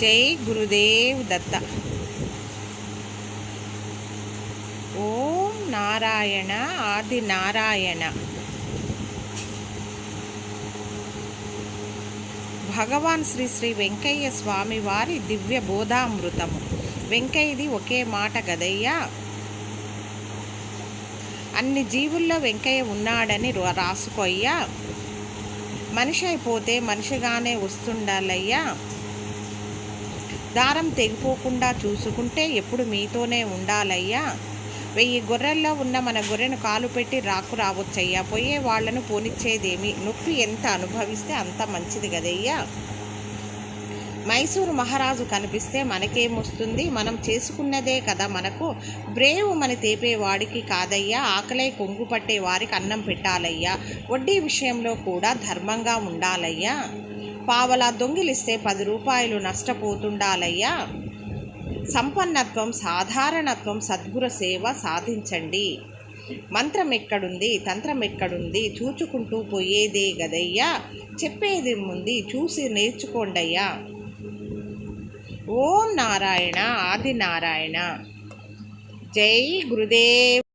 జై గురుదేవ్ దత్త. ఓం నారాయణ ఆది నారాయణ. భగవాన్ శ్రీ శ్రీ వెంకయ్య స్వామి వారి దివ్య బోధామృతము. వెంకయ్యది ఒకే మాట గదయ్యా. అన్ని జీవుల్లో వెంకయ్య ఉన్నాడని రాసుకోయ్యా. మనిషి అయిపోతే మనిషిగానే వస్తుండాలయ్యా. దారం తెగిపోకుండా చూసుకుంటే ఎప్పుడు మీతోనే ఉండాలయ్యా. వెయ్యి గొర్రెల్లో ఉన్న మన గొర్రెను కాలు పెట్టి రాకు రావచ్చయ్యా. పోయే వాళ్ళను పోనిచ్చేదేమి? నొప్పి ఎంత అనుభవిస్తే అంత మంచిది కదయ్యా. మైసూరు మహారాజు కనిపిస్తే మనకేమొస్తుంది మనం చేసుకున్నదే కదా మనకు. బ్రేవ్ మన తేపేవాడికి కాదయ్యా. ఆకలై కొంగు పట్టే వారికి అన్నం పెట్టాలయ్యా. వడ్డీ విషయంలో కూడా ధర్మంగా ఉండాలయ్యా. పావలా దొంగిలిస్తే పది రూపాయలు నష్టపోతుండాలయ్యా. సంపన్నత్వం సాధారణత్వం సద్గుర సేవ సాధించండి. మంత్రం ఎక్కడుంది తంత్రం ఎక్కడుంది చూచుకుంటూ పోయేదే గదయ్యా. చెప్పేది ఉంది చూసి నేర్చుకోండయ్యా. ఓం నారాయణ ఆది నారాయణ. జై గురుదేవ్.